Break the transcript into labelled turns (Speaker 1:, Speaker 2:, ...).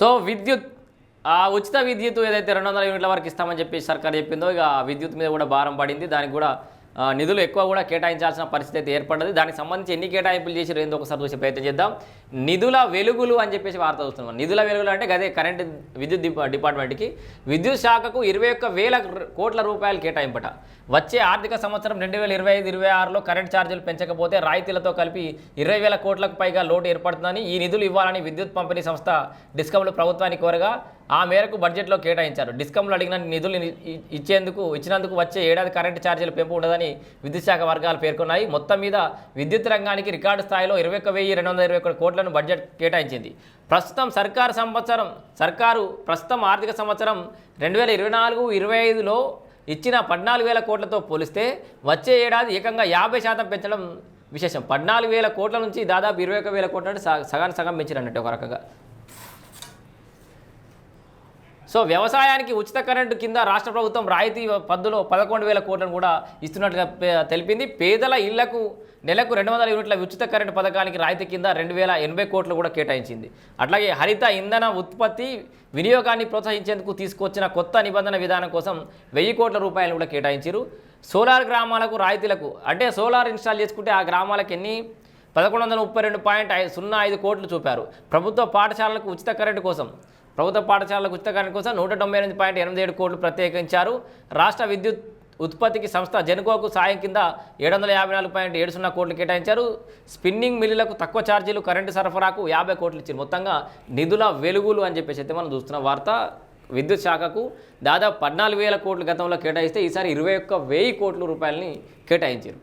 Speaker 1: So విద్యుత్ ఆ ఉచిత విద్యుత్ ఏదైతే రెండు వందల యూనిట్ల వరకు ఇస్తామని చెప్పి సర్కార్ చెప్పిందో ఇక విద్యుత్ మీద కూడా భారం పడింది. దానికి కూడా నిధులు ఎక్కువ కూడా కేటాయించాల్సిన పరిస్థితి అయితే ఏర్పడ్డది. దానికి సంబంధించి ఎన్ని కేటాయింపులు చేసి ఏందో ఒకసారి చూసే ప్రయత్నం చేద్దాం. నిధుల వెలుగులు అని చెప్పేసి వార్త వస్తున్నాం నిధుల వెలుగులు అంటే అదే కరెంట్ విద్యుత్ డిపార్ట్మెంట్కి విద్యుత్ శాఖకు ఇరవై ఒక్క వేల కోట్ల రూపాయలు కేటాయింపట. వచ్చే ఆర్థిక సంవత్సరం రెండు వేల ఇరవై ఐదు ఇరవై ఆరులో కరెంట్ ఛార్జీలు పెంచకపోతే రాయితీలతో కలిపి ఇరవై వేల కోట్లకు పైగా లోటు ఏర్పడుతుందని ఈ నిధులు ఇవ్వాలని విద్యుత్ పంపిణీ సంస్థ డిస్కంలు ప్రభుత్వానికి కోరగా ఆ మేరకు బడ్జెట్లో కేటాయించారు. డిస్కంలు అడిగిన నిధులు ఇచ్చేందుకు ఇచ్చినందుకు వచ్చే ఏడాది కరెంటు ఛార్జీలు పెంపు ఉండదని విద్యుత్ శాఖ వర్గాలు పేర్కొన్నాయి. మొత్తం మీద విద్యుత్ రంగానికి రికార్డు స్థాయిలో ఇరవై ఒక్క వెయ్యి రెండు వందల ఇరవై ఒకటి కోట్లను బడ్జెట్ కేటాయించింది. ప్రస్తుతం సర్కారు సంవత్సరం సర్కారు ప్రస్తుతం ఆర్థిక సంవత్సరం రెండు వేల ఇరవై నాలుగు ఇరవై ఐదులో ఇచ్చిన పద్నాలుగు వేల కోట్లతో పోలిస్తే వచ్చే ఏడాది ఏకంగా యాభై శాతం పెంచడం విశేషం. పద్నాలుగు వేల కోట్ల నుంచి దాదాపు ఇరవై ఒక వేల కోట్ల నుండి సగ- సగానికి సగం పెంచినట్టు ఒక రకంగా. సో వ్యవసాయానికి ఉచిత కరెంటు కింద రాష్ట్ర ప్రభుత్వం రాయితీ పద్దులో పదకొండు వేల కోట్లను కూడా ఇస్తున్నట్లుగా తెలిపింది. పేదల ఇళ్ళకు నెలకు రెండు వందల యూనిట్ల ఉచిత కరెంటు పథకానికి రాయితీ కింద రెండు వేల ఎనభై కోట్లు కూడా కేటాయించింది. అట్లాగే హరిత ఇంధన ఉత్పత్తి వినియోగాన్ని ప్రోత్సహించేందుకు తీసుకొచ్చిన కొత్త నిబంధన విధానం కోసం వెయ్యి కోట్ల రూపాయలు కూడా కేటాయించారు సోలార్ గ్రామాలకు రాయితీలకు అంటే సోలార్ ఇన్స్టాల్ చేసుకుంటే ఆ గ్రామాలకు ఎన్ని? పదకొండు వందల ముప్పై రెండు పాయింట్ సున్నా ఐదు కోట్లు చూపారు. ప్రభుత్వ పాఠశాలలకు ఉచిత కరెంటు కోసం ప్రభుత్వ పాఠశాలల ఉచిత కోసం నూట తొంభై ఎనిమిది పాయింట్ ఎనిమిది ఏడు కోట్లు ప్రత్యేకించారు. రాష్ట్ర విద్యుత్ ఉత్పత్తికి సంస్థ జెనుకోకు సాయం కింద ఏడు వందల యాభై నాలుగు పాయింట్ ఏడు సున్నా కోట్లు కేటాయించారు. స్పిన్నింగ్ మిల్లులకు తక్కువ ఛార్జీలు కరెంటు సరఫరాకు యాభై కోట్లు ఇచ్చారు మొత్తంగా నిధుల వెలుగులు అని చెప్పేసి అయితే మనం చూస్తున్న వార్త. విద్యుత్ శాఖకు దాదాపు పద్నాలుగు వేల కోట్లు గతంలో కేటాయిస్తే ఈసారి ఇరవై ఒక్క వెయ్యి కోట్ల రూపాయలని కేటాయించారు.